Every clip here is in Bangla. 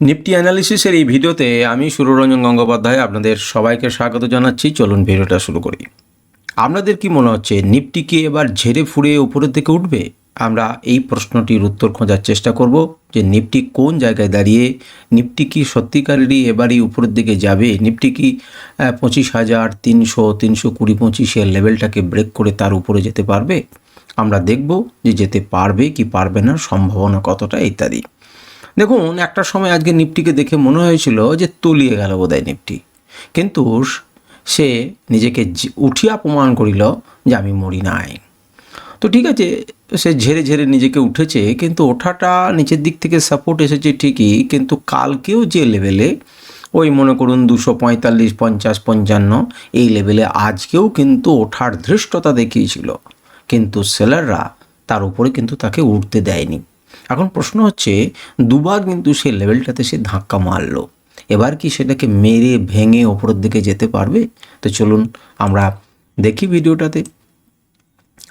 নিফটি অ্যানালিসিসের এই ভিডিওতে আমি সুররঞ্জন গঙ্গোপাধ্যায় আপনাদের সবাইকে স্বাগত জানাচ্ছি। চলুন ভিডিওটা শুরু করি। আপনাদের কি মনে হচ্ছে, নিফটি কি এবার ঝেড়ে ফুড়ে উপরের দিকে উঠবে? আমরা এই প্রশ্নটির উত্তর খোঁজার চেষ্টা করব যে নিফটি কোন জায়গায় দাঁড়িয়ে, নিফটি কি সত্যিকারেরই এবারই উপরের দিকে যাবে? নিফটি কি পঁচিশ হাজার তিনশো তিনশো কুড়ি, পঁচিশের লেভেলটাকে ব্রেক করে তার উপরে যেতে পারবে? আমরা দেখব যে যেতে পারবে কি পারবে না, সম্ভাবনা কতটা ইত্যাদি। দেখুন, একটা সময় আজকে নিফটিকে দেখে মনে হয়েছিল যে তলিয়ে গেল বোধহয় নিফটি কিন্তু সে নিজেকে উঠিয়া প্রমাণ করিল যে আমি মরি নাই। তো ঠিক আছে, সে ঝেড়ে ঝেড়ে নিজেকে উঠেছে, কিন্তু ওঠাটা নিচের দিক থেকে সাপোর্ট এসেছে ঠিকই, কিন্তু কালকেও যে লেভেলে ওই মনে করুন দুশো পঁয়তাল্লিশ, পঞ্চাশ, পঞ্চান্ন, এই লেভেলে আজকেও কিন্তু ওঠার ধৃষ্টতা দেখিয়েছিল। কিন্তু সেলাররা তার উপরে কিন্তু তাকে উঠতে দেয়নি। এখন প্রশ্ন হচ্ছে, দুবার কিন্তু সে লেভেলটাতে সে ধাক্কা মারলো। এবার কি সেটাকে মেরে ভেঙে ওপরের দিকে যেতে পারবে? তো চলুন আমরা দেখি ভিডিওটাতে।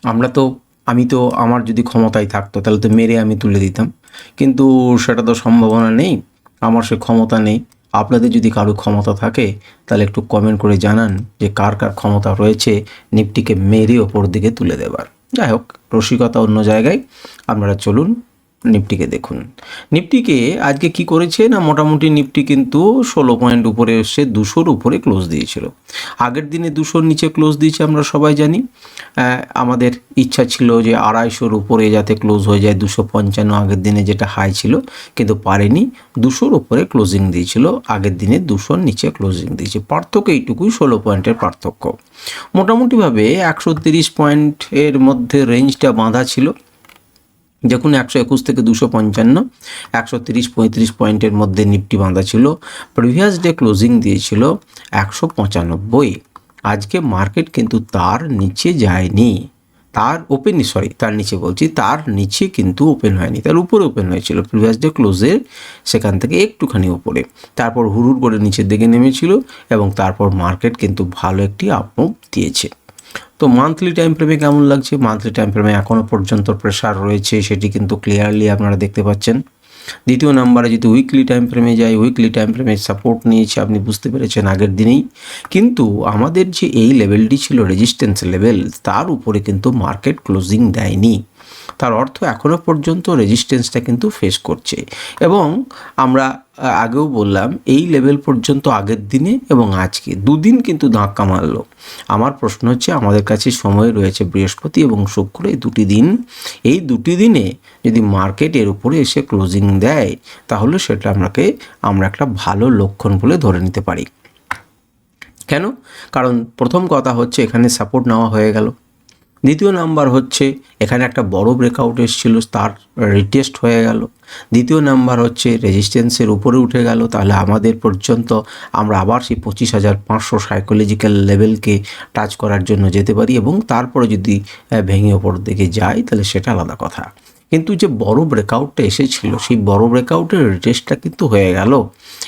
আমরা তো, আমি তো, আমার যদি ক্ষমতায় থাকতো, তাহলে তো মেরে আমি তুলে দিতাম। কিন্তু সেটা তো সম্ভাবনা নেই, আমার সে ক্ষমতা নেই। আপনাদের যদি কারও ক্ষমতা থাকে, তাহলে একটু কমেন্ট করে জানান যে কার কার ক্ষমতা রয়েছে নিফটিকে মেরে ওপর দিকে তুলে দেবার। যাই হোক, রসিকতা অন্য জায়গায়। আপনারা চলুন নিফটিকে দেখুন। নিফটিকে আজকে কি করেছে না মোটামুটি নিফটি কিন্তু ষোলো পয়েন্ট উপরে এসে দুশোর উপরে ক্লোজ দিয়েছিল। আগের দিনে দুশোর নিচে ক্লোজ দিয়েছে আমরা সবাই জানি। আমাদের ইচ্ছা ছিল যে আড়াইশোর উপরে যাতে ক্লোজ হয়ে যায়, দুশো পঞ্চান্ন আগের দিনে যেটা হাই ছিল, কিন্তু পারেনি। দুশোর উপরে ক্লোজিং দিয়েছিল, আগের দিনে দুশোর নিচে ক্লোজিং দিয়েছে। পার্থক্য এইটুকুই, ষোলো পয়েন্টের পার্থক্য। মোটামুটিভাবে একশো তিরিশ পয়েন্টের মধ্যে রেঞ্জটা বাঁধা ছিল। দেখুন একশো একুশ থেকে দুশো পঞ্চান্ন, একশো তিরিশ পঁয়ত্রিশ পয়েন্টের মধ্যে নিফটি বাঁধা ছিল, প্রিভিয়াস ডে ক্লোজিং দিয়েছিল একশো পঁচানব্বই। আজকে মার্কেট কিন্তু তার নিচে যায়নি, তার ওপেন সরি, তার নিচে বলছি, তার নিচে কিন্তু ওপেন হয়নি, তার উপরে ওপেন হয়েছিল, প্রিভিয়াস ডে ক্লোজের সেখান থেকে একটুখানি উপরে তারপর হুড়ুর করে নিচের দিকে নেমেছিল এবং তারপর মার্কেট কিন্তু ভালো একটি আপমুভ দিয়েছে। তো মান্থলি টাইম ফ্রেমে কেমন লাগছে? মান্থলি টাইম ফ্রেমে এখনও পর্যন্ত প্রেশার রয়েছে, সেটি কিন্তু ক্লিয়ারলি আপনারা দেখতে পাচ্ছেন। দ্বিতীয় নাম্বারে যদি উইকলি টাইম ফ্রেমে যাই উইকলি টাইম ফ্রেমে সাপোর্ট নিয়েছে, আপনি বুঝতে পেরেছেন আগের দিনেই। কিন্তু আমাদের যে এই লেভেলটি ছিল রেজিস্ট্যান্স লেভেল তার উপরে কিন্তু মার্কেট ক্লোজিং দেয়নি। তার অর্থ এখনও পর্যন্ত রেজিস্ট্যান্সটা কিন্তু ফেস করছে। এবং আমরা আগেও বললাম, এই লেভেল পর্যন্ত আগের দিনে এবং আজকে দুদিন কিন্তু ধাক্কা মারলো। আমার প্রশ্ন হচ্ছে, আমাদের কাছে সময় রয়েছে বৃহস্পতি এবং শুক্র এই দুটি দিন। এই দুটি দিনে যদি মার্কেট এর উপরে এসে ক্লোজিং দেয়, তাহলে সেটা আমাকে, আমরা একটা ভালো লক্ষণ বলে ধরে নিতে পারি। কেন? কারণ প্রথম কথা হচ্ছে, এখানে সাপোর্ট নেওয়া হয়ে গেল। দ্বিতীয় নাম্বার হচ্ছে, এখানে একটা বড় ব্রেকআউট এসেছিল, তার রিটেস্ট হয়ে গেল। দ্বিতীয় নাম্বার হচ্ছে রেজিস্ট্যান্সের উপরে উঠে গেল, তাহলে আমাদের পর্যন্ত আমরা আবার সেই পঁচিশ হাজার পাঁচশো সাইকোলজিক্যাল লেভেলকে টাচ করার জন্য যেতে পারি এবং তারপরে যদি ভেঙে ওপর দিকে যাই, তাহলে সেটা আলাদা কথা। কিন্তু যে বড় ব্রেকআউটটা এসেছিল, সেই বড় ব্রেকআউটের রিটেস্টটা কিন্তু হয়ে গেল।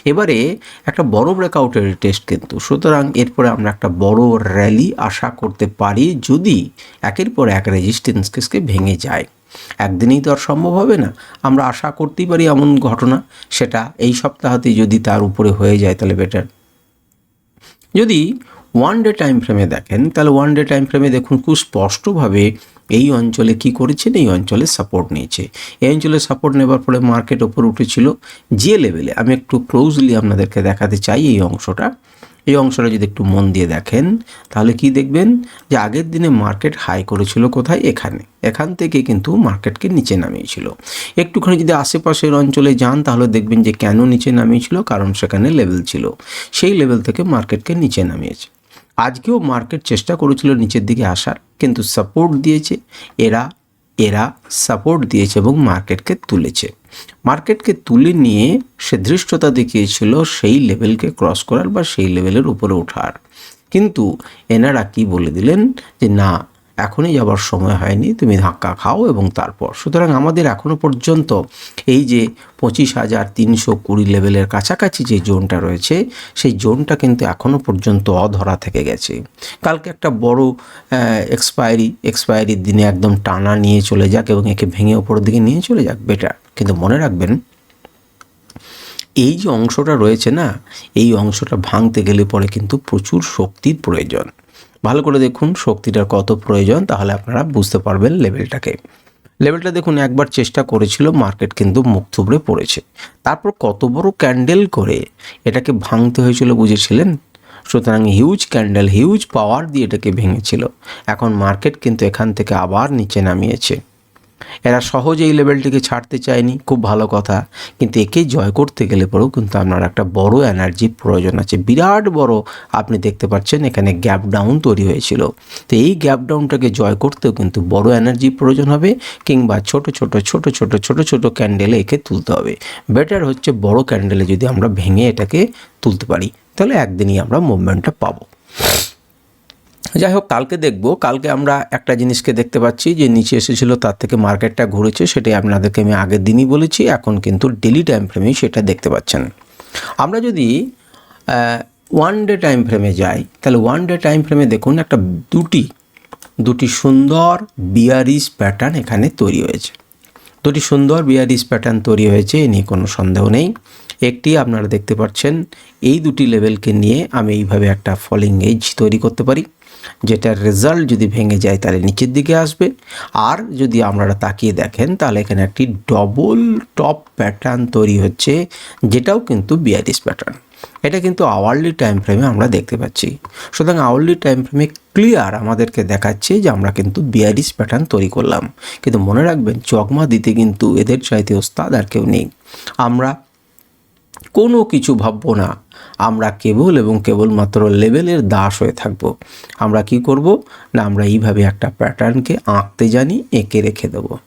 এবারে একটা বড় ব্রেকআউটের রিটেস্ট কিন্তু। সুতরাং এরপরে আমরা একটা বড় র্যালি আশা করতে পারি যদি একের পর এক রেজিস্ট্যান্সকে ভেঙে যায়। একদিনেই তো আর সম্ভব হবে না। আমরা আশা করতেই পারি এমন ঘটনা। সেটা এই সপ্তাহতেই যদি তার উপরে হয়ে যায় তাহলে বেটার যদি ওয়ান ডে টাইম ফ্রেমে দেখেন, তাহলে ওয়ান ডে টাইম ফ্রেমে দেখুন খুব স্পষ্টভাবে এই অঞ্চলে কি করেছেন? এই অঞ্চলে সাপোর্ট নিয়েছে। এই অঞ্চলে সাপোর্ট নেবার ফলে মার্কেট ওপর উঠেছিল যে লেভেলে আমি একটু ক্লোজলি আপনাদেরকে দেখাতে চাই এই অংশটা। এই অংশটা যদি একটু মন দিয়ে দেখেন, তাহলে কি দেখবেন? যে আগের দিনে মার্কেট হাই করেছিল কোথায়? এখানে। এখান থেকে কিন্তু মার্কেটকে নিচে নামিয়েছিল। একটুখানি যদি আশেপাশের অঞ্চলে যান, তাহলে দেখবেন যে কেন নিচে নামিয়েছিল? কারণ সেখানে লেভেল ছিল। সেই লেভেল থেকে মার্কেটকে নিচে নামিয়েছে। আজকেও মার্কেট চেষ্টা করেছিল নিচের দিকে আসার, কিন্তু সাপোর্ট দিয়েছে, এরা এরা সাপোর্ট দিয়েছে এবং মার্কেটকে তুলেছে। মার্কেটকে তুলে নিয়ে সে ধৃষ্টতা দেখিয়েছিল সেই লেভেলকে ক্রস করার বা সেই লেভেলের উপরে ওঠার। কিন্তু এনারা কি বলে দিলেন যে, না এখনই যাবার সময় হয়নি, তুমি ধাক্কা খাও এবং তারপর। সুতরাং আমাদের এখনও পর্যন্ত এই যে পঁচিশ হাজার তিনশো কুড়ি লেভেলের কাছাকাছি যে জোনটা রয়েছে, সেই জোনটা কিন্তু এখনও পর্যন্ত অধরা থেকে গেছে। কালকে একটা বড় এক্সপায়ারি এক্সপায়ারির দিনে একদম টানা নিয়ে চলে যাক এবং একে ভেঙে ওপরের দিকে নিয়ে চলে যাক বেটার কিন্তু মনে রাখবেন, এই যে অংশটা রয়েছে না, এই অংশটা ভাঙতে গেলে পরে কিন্তু প্রচুর শক্তির প্রয়োজন। ভালো করে দেখুন শক্তিটার কত প্রয়োজন, তাহলে আপনারা বুঝতে পারবেন লেভেলটাকে। লেভেলটা দেখুন একবার চেষ্টা করেছিল, মার্কেট কিন্তু মুখ থুবড়ে পড়েছে। তারপর কত বড় ক্যান্ডেল করে এটাকে ভাঙতে হয়েছিল, বুঝেছিলেন? সুতরাং হিউজ ক্যান্ডেল হিউজ পাওয়ার দিয়ে এটাকে ভেঙেছিল। এখন মার্কেট কিন্তু এখান থেকে আবার নিচে নামিয়েছে। এরা সহজে এই লেভেলটিকে ছাড়তে চায়নি, খুব ভালো কথা। কিন্তু একে জয় করতে গেলে পরেও কিন্তু আপনার একটা বড় এনার্জির প্রয়োজন আছে। বিরাট বড় আপনি দেখতে পাচ্ছেন এখানে গ্যাপ ডাউন তৈরি হয়েছিল। তো এই গ্যাপ ডাউনটাকে জয় করতেও কিন্তু বড় এনার্জির প্রয়োজন হবে কিংবা ছোট ছোট ছোট ছোট ছোট ছোট ক্যান্ডেলে একে তুলতে হবে। বেটার হচ্ছে বড় ক্যান্ডেলে যদি আমরা ভেঙে এটাকে তুলতে পারি, তাহলে একদিনই আমরা মুভমেন্টটা পাবো। যাই হোক কালকে দেখব। কালকে আমরা একটা জিনিসকে দেখতে পাচ্ছি যে নিচে এসেছিল, তার থেকে মার্কেটটা ঘুরেছে, সেটাই আপনাদেরকে আমি আগের দিনই বলেছি, এখন কিন্তু ডেলি টাইম ফ্রেমেই সেটা দেখতে পাচ্ছেন। আমরা যদি ওয়ান ডে টাইম ফ্রেমে যাই, তাহলে ওয়ান ডে টাইম ফ্রেমে দেখুন একটা দুটি দুটি সুন্দর বিয়ারিস প্যাটার্ন এখানে তৈরি হয়েছে। দুটি সুন্দর বিয়ারিস প্যাটার্ন তৈরি হয়েছে, এ নিয়ে কোনো সন্দেহ নেই। একটি আপনারা দেখতে পাচ্ছেন, এই দুটি লেভেলকে নিয়ে আমি এইভাবে একটা ফলিং এজ তৈরি করতে পারি। যেটার রেজাল্ট যদি ভেঙে যায় তাহলে নিচের দিকে আসবে। আর যদি আপনারা তাকিয়ে দেখেন, তাহলে এখানে একটি ডবল টপ প্যাটার্ন তৈরি হচ্ছে, যেটাও কিন্তু বিয়ারিস প্যাটার্ন এটা কিন্তু আওয়ারলি টাইম ফ্রেমে আমরা দেখতে পাচ্ছি। সুতরাং আওয়ারলি টাইম ফ্রেমে ক্লিয়ার আমাদেরকে দেখাচ্ছে যে আমরা কিন্তু বিয়ারিস প্যাটার্ন তৈরি করলাম। কিন্তু মনে রাখবেন, চকমা দিতে কিন্তু এদের চাইতে ওস্তাদ আর কেউ নেই। আমরা কোনো কিছু ভাববো না। আমরা কেবল এবং কেবলমাত্র লেভেলের দাস হয়ে থাকব। আমরা কি করব? না, আমরা এইভাবে একটা প্যাটার্নকে আঁকতে জানি, এঁকে রেখে দেবো।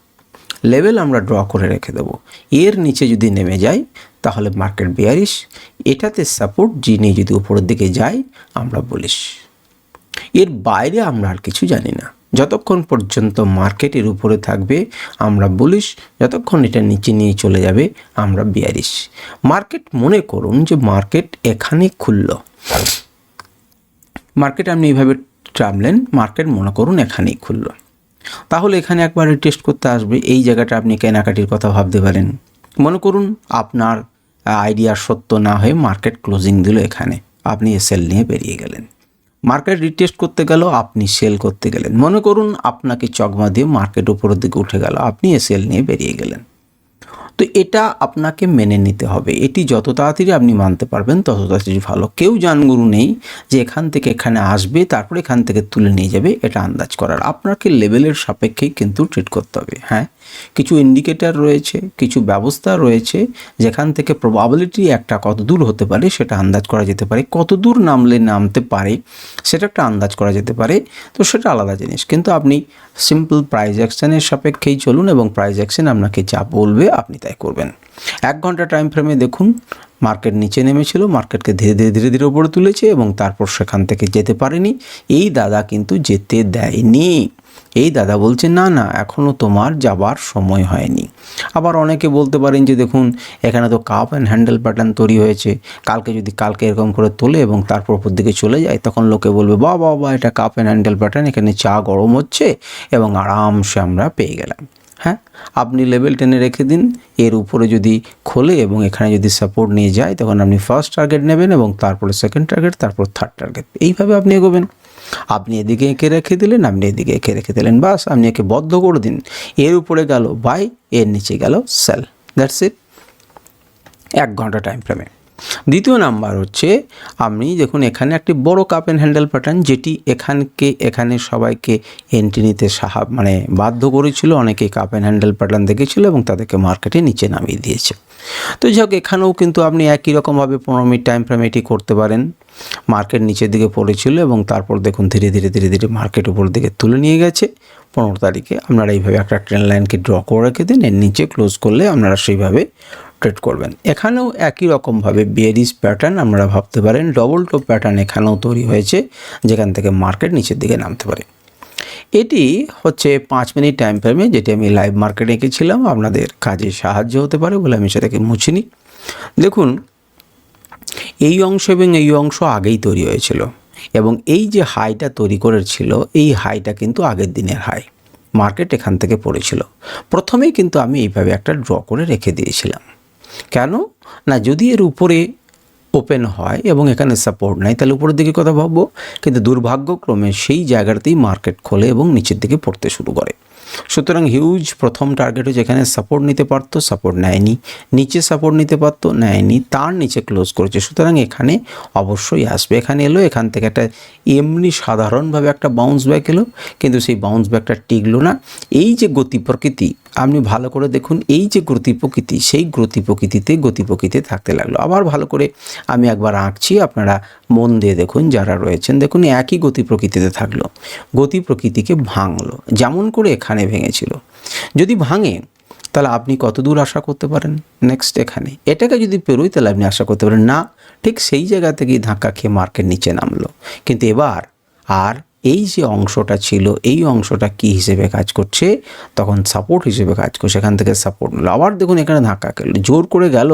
লেভেল আমরা ড্র করে রেখে দেবো। এর নিচে যদি নেমে যাই, তাহলে মার্কেট বিয়ারিশ। এটাতে সাপোর্ট যিনি যদি উপরের দিকে যাই আমরা বলিস এর বাইরে আমরা আর কিছু জানি না। যতক্ষণ পর্যন্ত মার্কেটের উপরে থাকবে, আমরা বলিস যতক্ষণ এটা নিচে নিয়ে চলে যাবে, আমরা বিয়ারিশ মার্কেট মনে করুন যে মার্কেট এখানে খুলল। মার্কেট আপনি এইভাবে টামলেন মার্কেট মনে করুন এখানেই খুলল। তাহলে এখানে একবার টেস্ট করতে আসবে, এই জায়গাটা আপনি কেনাকাটির কথা ভাবতে পারেন। মনে করুন আপনার আইডিয়া সত্য না হয়ে মার্কেট ক্লোজিং দিল এখানে। আপনি এসএল নিয়ে বেরিয়ে গেলেন। মার্কেট রিটেস্ট করতে গেল, আপনি সেল করতে গেলেন। মনে করুন আপনাকে চকমা দিয়ে মার্কেট উপরের দিকে উঠে গেল, আপনি এ সেল নিয়ে বেরিয়ে গেলেন। তো এটা আপনাকে মেনে নিতে হবে। এটি যত তাড়াতাড়ি আপনি মানতে পারবেন, তত তাড়াতাড়ি ভালো। কেউ জানগুরু নেই যে এখান থেকে এখানে আসবে, তারপরে এখান থেকে তুলে নিয়ে যাবে, এটা আন্দাজ করার। আপনাকে লেভেলের সাপেক্ষেই কিন্তু ট্রিট করতে হবে হ্যাঁ? কিছু ইন্ডিকেটার রয়েছে, কিছু ব্যবস্থা রয়েছে, যেখান থেকে প্রবাবিলিটি একটা কত দূর হতে পারে সেটা আন্দাজ করা যেতে পারে। কত দূর নামলে নামতে পারে সেটা একটা আন্দাজ করা যেতে পারে। তো সেটা আলাদা জিনিস। কিন্তু আপনি সিম্পল প্রাইজ অ্যাকশনের সাপেক্ষেই চলুন এবং প্রাইজ অ্যাকশন আপনাকে যা বলবে আপনি তাই করবেন। এক ঘণ্টা টাইম ফ্রেমে দেখুন মার্কেট নিচে নেমেছিল মার্কেটকে ধীরে ধীরে ধীরে ধীরে উপরে তুলেছে এবং তারপর সেখান থেকে যেতে পারেনি। এই দাদা কিন্তু যেতে দেয়নি। এই দাদা বলছে, না না এখনও তোমার যাবার সময় হয়নি। আবার অনেকে বলতে পারেন যে, দেখুন, এখানে তো কাপ অ্যান্ড হ্যান্ডেল প্যাটার্ন তৈরি হয়েছে। কালকে যদি কালকে এরকম করে তোলে এবং তারপর ওপর দিকে চলে যায়, তখন লোকে বলবে বা বাবা এটা কাপ অ্যান্ড হ্যান্ডেল প্যাটার্ন এখানে চা গরম হচ্ছে এবং আরামসে আমরা পেয়ে গেলাম। হ্যাঁ আপনি লেভেল টেনে রেখে দিন, এর উপরে যদি খোলে এবং এখানে যদি সাপোর্ট নিয়ে যায়, তখন আপনি ফার্স্ট টার্গেট নেবেন এবং তারপরে সেকেন্ড টার্গেট তারপর থার্ড টার্গেট এইভাবে আপনি এগোবেন। আপনি এদিকে এঁকে রেখে দিলেন, আপনি এদিকে এঁকে রেখে দিলেন, বাস আপনি একে বদ্ধ করে দিন এর উপরে গেল বাই, এর নিচে গেল সেল। That's it. এক ঘণ্টা টাইম ফ্রেমে দ্বিতীয় নাম্বার হচ্ছে, আপনি দেখুন এখানে একটি বড় কাপ অ্যান্ড হ্যান্ডেল প্যাটার্ন যেটি এখানকে, এখানে সবাইকে এন্ট্রি নিতে সাহা মানে বাধ্য করেছিল। অনেকে কাপ অ্যান্ড হ্যান্ডেল প্যাটার্ন দেখেছিল এবং তাদেরকে মার্কেটে নিচে নামিয়ে দিয়েছে। তো যাই হোক, এখানেও কিন্তু আপনি একই রকমভাবে পনেরো মিনিট টাইম ফ্রেম এটি করতে পারেন। মার্কেট নিচের দিকে পড়েছিল এবং তারপর দেখুন ধীরে ধীরে ধীরে ধীরে মার্কেট উপর দিকে তুলে নিয়ে গেছে। পনেরো তারিখে আপনারা এইভাবে একটা ট্রেন লাইনকে ড্র করে রেখে দিন, এর নিচে ক্লোজ করলে আপনারা সেইভাবে ট্রেড করবেন। এখানেও একই রকমভাবে বিয়ারিস প্যাটার্ন আপনারা ভাবতে পারেন ডবল টোপ প্যাটার্ন এখানেও তৈরি হয়েছে, যেখান থেকে মার্কেট নিচের দিকে নামতে পারে। এটি হচ্ছে পাঁচ মিনিট টাইম ফ্রেমে যেটি আমি লাইভ মার্কেটে এঁকেছিলাম। আপনাদের কাজে সাহায্য হতে পারে বলে আমি সেটাকে মুছিনি দেখুন এই অংশ এবং এই অংশ আগেই তৈরি হয়েছিল এবং এই যে হাইটা তৈরি করেছিল, এই হাইটা কিন্তু আগের দিনের হাই। মার্কেট এখান থেকে পড়েছিল। প্রথমেই কিন্তু আমি এইভাবে একটা ড্র করে রেখে দিয়েছিলাম। কেন? না, যদি এর উপরে ওপেন হয় এবং এখানে সাপোর্ট নাই, তাহলে উপরের দিকে কথা ভাববো। কিন্তু দুর্ভাগ্যক্রমে সেই জায়গাটাতেই মার্কেট খোলে এবং নিচের দিকে পড়তে শুরু করে। সুতরাং হিউজ প্রথম টার্গেট হচ্ছে এখানে সাপোর্ট নিতে পারতো সাপোর্ট নেয়নি। নিচে সাপোর্ট নিতে পারতো, নেয়নি। তার নিচে ক্লোজ করেছে। সুতরাং এখানে অবশ্যই আসবে। এখানে এলো, এখান থেকে একটা এমনি সাধারণভাবে একটা বাউন্স ব্যাক এলো, কিন্তু সেই বাউন্স ব্যাকটা টিকলো না। এই যে গতি প্রকৃতি আপনি ভালো করে দেখুন এই যে গতি প্রকৃতি, সেই গতি প্রকৃতিতে, গতি প্রকৃতি থাকতে লাগল। আবার ভালো করে আমি একবার আঁকছি, আপনারা মন দিয়ে দেখুন যারা রয়েছেন, দেখুন একই গতি প্রকৃতিতে থাকল। গতি প্রকৃতিকে ভাঙলো, যেমন করে এখানে ভেঙেছিল। যদি ভাঙে, তাহলে আপনি কত দূর আশা করতে পারেন? নেক্সট এখানে। এটাকে যদি পেরোই, তাহলে আপনি আশা করতে পারেন, না, ঠিক সেই জায়গা থেকেই ধাক্কা খেয়ে মার্কেট নিচে নামলো। কিন্তু এবার আর এই যে অংশটা ছিল, এই অংশটা কি হিসেবে কাজ করছে? তখন সাপোর্ট হিসেবে কাজ করছে। এখান থেকে সাপোর্ট নিল। আবার দেখুন এখানে ধাক্কা খেলো। জোর করে গেল।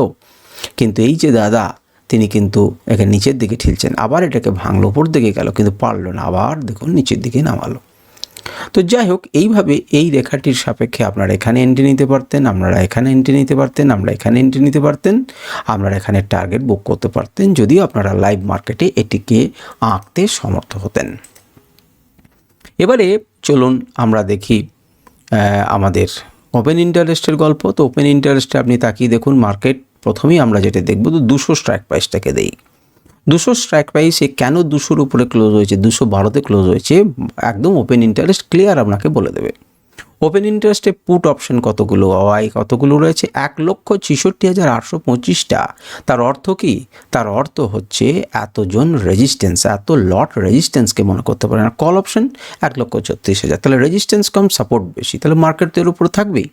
কিন্তু এই যে দাদা, তিনি কিন্তু এখানে নিচের দিকে ঠেলছেন। আবার এটাকে ভাঙলো, উপর দিকে গেল, কিন্তু পারল না। আবার দেখুন নিচের দিকে নামালো। তো যাই হোক, এইভাবে এই রেখাটির সাপেক্ষে আপনারা এখানে এন্ট্রি নিতে পারতেন, আপনারা এখানে এন্ট্রি নিতে পারতেন আমরা এখানে এন্ট্রি নিতে পারতেন, আপনারা এখানে টার্গেট বুক করতে পারতেন, যদিও আপনারা লাইভ মার্কেটে এটিকে আঁকতে সমর্থ হতেন। এবারে চলুন আমরা দেখি আমাদের ওপেন ইন্টারেস্টের গল্প। তো ওপেন ইন্টারেস্টে আপনি তাকিয়ে দেখুন মার্কেট প্রথমেই আমরা যেটা দেখব, তো দুশো স্ট্রাইক প্রাইসটাকে দেই। দুশো স্ট্রাইক প্রাইসে কেন দুশোর উপরে ক্লোজ হয়েছে, দুশো বারোতে ক্লোজ হয়েছে, একদম ওপেন ইন্টারেস্ট ক্লিয়ার আপনাকে বলে দেবে। ওপেন ইন্টারেস্টে পুট অপশন কতগুলো? ওয়াই কতগুলো রয়েছে? এক লক্ষ ছেষট্টি হাজার আটশো পঁচিশটা। তার অর্থ কি? তার অর্থ হচ্ছে এতজন রেজিস্ট্যান্স এত লট রেজিস্ট্যান্সকে মনে করতে পারে না। কল অপশন এক লক্ষ ছত্রিশ হাজার। তাহলে রেজিস্ট্যান্স কম সাপোর্ট বেশি। তাহলে মার্কেট তো এর উপরে থাকবেই।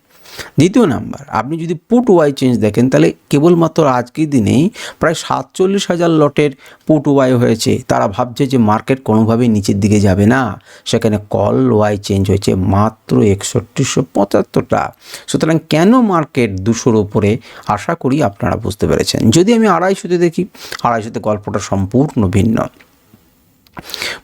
দ্বিতীয় নাম্বার, আপনি যদি পুট ওয়াই চেঞ্জ দেখেন, তাহলে কেবলমাত্র আজকের দিনেই প্রায় সাতচল্লিশ হাজার লটের পুট ওয়াই হয়েছে। তারা ভাবছে যে মার্কেট কোনোভাবেই নিচের দিকে যাবে না। সেখানে কল ওয়াই চেঞ্জ হয়েছে মাত্র একষট্টিশো পঁচাত্তরটা। সুতরাং কেন মার্কেট দুশোর ওপরে? আশা করি আপনারা বুঝতে পেরেছেন। যদি আমি আড়াইশোতে দেখি, আড়াইশোতে গল্পটা সম্পূর্ণ ভিন্ন।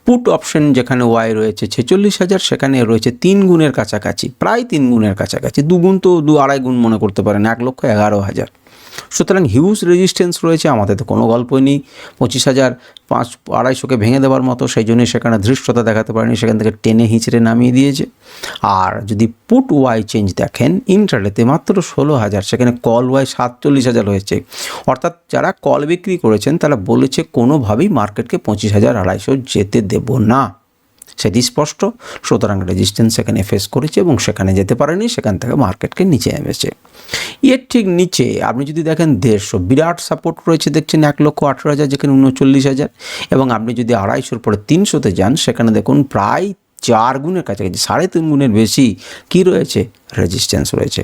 পুট অপশন যেখানে ওয়াই রয়েছে ছেচল্লিশ হাজার, সেখানে রয়েছে তিন গুণের কাছাকাছি, প্রায় তিন গুণের কাছাকাছি, দুগুণ তো দু আড়াই গুণ মনে করতে পারেন, এক লক্ষ এগারো হাজার। সুতরাং হিউজ রেজিস্ট্যান্স রয়েছে, আমাদের তো কোনো গল্পই নেই। পঁচিশ হাজার পাঁচ, আড়াইশোকে ভেঙে দেওয়ার মতো সেই জন্যই সেখানে ধৃষ্টতা দেখাতে পারেনি, সেখান থেকে টেনে হিঁচড়ে নামিয়ে দিয়েছে। আর যদি পুট ওয়াই চেঞ্জ দেখেন ইন্টারনেটে মাত্র ষোলো হাজার, সেখানে কল ওয়াই সাতচল্লিশ হাজার হয়েছে। অর্থাৎ যারা কল বিক্রি করেছেন, তারা বলেছে কোনোভাবেই মার্কেটকে পঁচিশ হাজার, আড়াইশো যেতে দেব না। সেটি স্পষ্ট সুতরাং রেজিস্ট্যান্স সেখানে ফেস করেছে এবং সেখানে যেতে পারেনি, সেখান থেকে মার্কেটকে নিচে নেমেছে। এর ঠিক নিচে আপনি যদি দেখেন দেড়শো বিরাট সাপোর্ট রয়েছে, দেখছেন এক লক্ষ আঠেরো হাজার, যেখানে উনচল্লিশ হাজার, এবং আপনি যদি আড়াইশোর পরে তিনশোতে যান, সেখানে দেখুন প্রায় চার গুণের কাছাকাছি, সাড়ে তিন গুণের বেশি কি রয়েছে? রেজিস্ট্যান্স রয়েছে।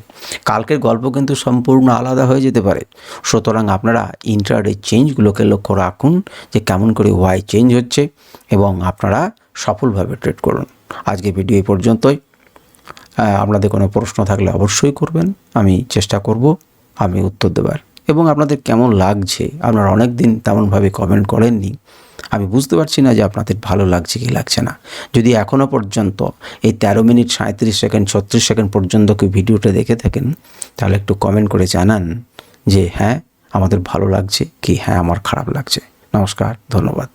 কালকের গল্প কিন্তু সম্পূর্ণ আলাদা হয়ে যেতে পারে। সুতরাং আপনারা ইন্টারডে চেঞ্জগুলোকে লক্ষ্য রাখুন, যে কেমন করে ওয়াই চেঞ্জ হচ্ছে, এবং আপনারা সফলভাবে ট্রেড করুন। আজকে ভিডিও এই পর্যন্তই। আপনাদের কোনো প্রশ্ন থাকলে অবশ্যই করবেন। আমি চেষ্টা করব, আমি উত্তর দেবার। এবং আপনাদের কেমন লাগছে, আপনারা অনেক দিন তেমনভাবে কমেন্ট করেননি। আমি বুঝতে পারছি না যে আপনাদের ভালো লাগছে কি লাগছে না। যদি এখনও পর্যন্ত এই তেরো মিনিট সাঁত্রিশ সেকেন্ড, ছত্রিশ সেকেন্ড পর্যন্ত কি ভিডিওটা দেখে থাকেন, তাহলে একটু কমেন্ট করে জানান যে হ্যাঁ আমাদের ভালো লাগছে কি? হ্যাঁ আমার খারাপ লাগছে। নমস্কার, ধন্যবাদ।